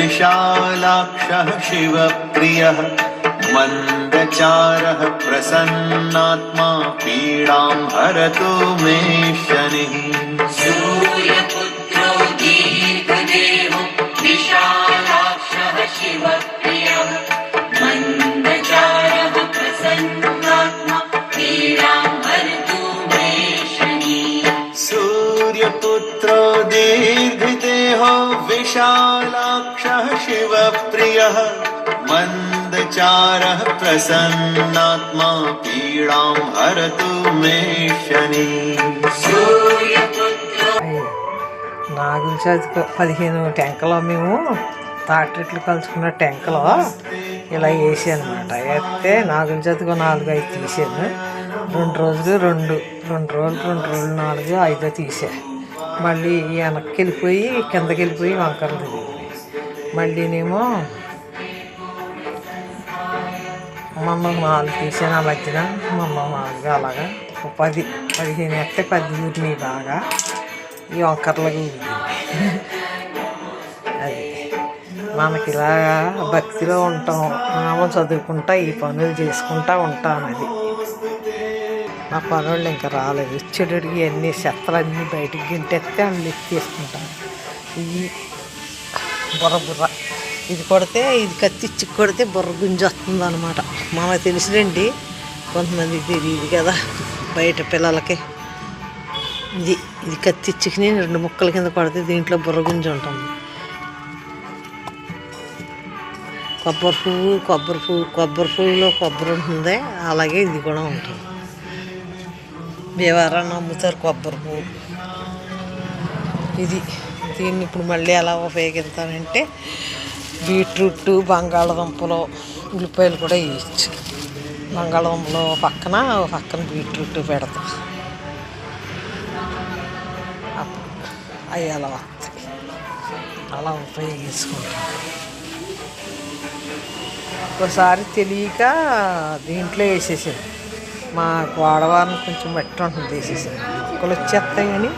विशालाक्षः शिवप्रियः मन्दचारः प्रसन्नात्मा हर तो मे शनिः। विशालाक्षः शिवप्रियः मन्दचारः प्रसन्नात्मा पीडां हरतु मे शनिः सूर्यपुत्रो నాగుల చవితికి పదిహేను టెంకలో మేము తాటరెట్లు కలుసుకున్న టెంకలో ఇలా వేసాను అనమాట వేస్తే నాగుల చవితికి నాలుగు ఐదు తీసాను రెండు రోజులు రెండు రెండు రోజులు రెండు రోజులు నాలుగు ఐదో తీసా మళ్ళీ వెనక్కి వెళ్ళిపోయి కిందకి వెళ్ళిపోయి వంకరలు తిరిగిపోయి మళ్ళీనేమో మమ్మ మాలు తీసాను ఆ మధ్యన. మమ్మ మాలుగా అలాగా పది పదిహేను ఎత్తే పది ఊరినాయి బాగా. ఈ వంకర్లకు అది మనకి ఇలా భక్తిలో ఉంటాం. నామం చదువుకుంటా ఈ పనులు చేసుకుంటా ఉంటాం అది. నా పనులు ఇంకా రాలేదు. వచ్చేటడికి అన్ని చెత్తలన్నీ బయటికి గింటెత్తే వాళ్ళు ఎత్తేసుకుంటాం ఇది బుర్ర బుర్ర. ఇది కొడితే ఇది కత్తిచ్చి కొడితే బుర్ర గుంజి వస్తుంది అనమాట మనకు తెలుసులేండి కొంతమందికి తెలియదు కదా బయట పిల్లలకి. ఇది ఇది కత్తిచ్చుకుని రెండు ముక్కల కింద పడితే దీంట్లో బుర్ర గుంజి ఉంటుంది. కొబ్బరి పువ్వు కొబ్బరి పువ్వు కొబ్బరి పువ్వులో కొబ్బరి ఉంటుంది. అలాగే ఇది కూడా ఉంటుంది. ఎవరన్నా అమ్ముతారు కొబ్బరి పువ్వు. ఇది దీన్ని ఇప్పుడు మళ్ళీ ఎలా ఉపయోగిస్తానంటే బీట్రూట్ బంగాళదుంపలు ఉల్లిపాయలు కూడా వేయచ్చు. బంగాళదుంపలు పక్కన పక్కన బీట్రూట్ పెడతా. అవి అలా వస్తాయి. అలా ఉపయోగించుకుంటాం. ఒకసారి తెలియక దీంట్లో వేసేసాను మా గోడవారిని కొంచెం బట్టి ఉంటుంది తీసేసి మొక్కలు వచ్చేస్తాయి కానీ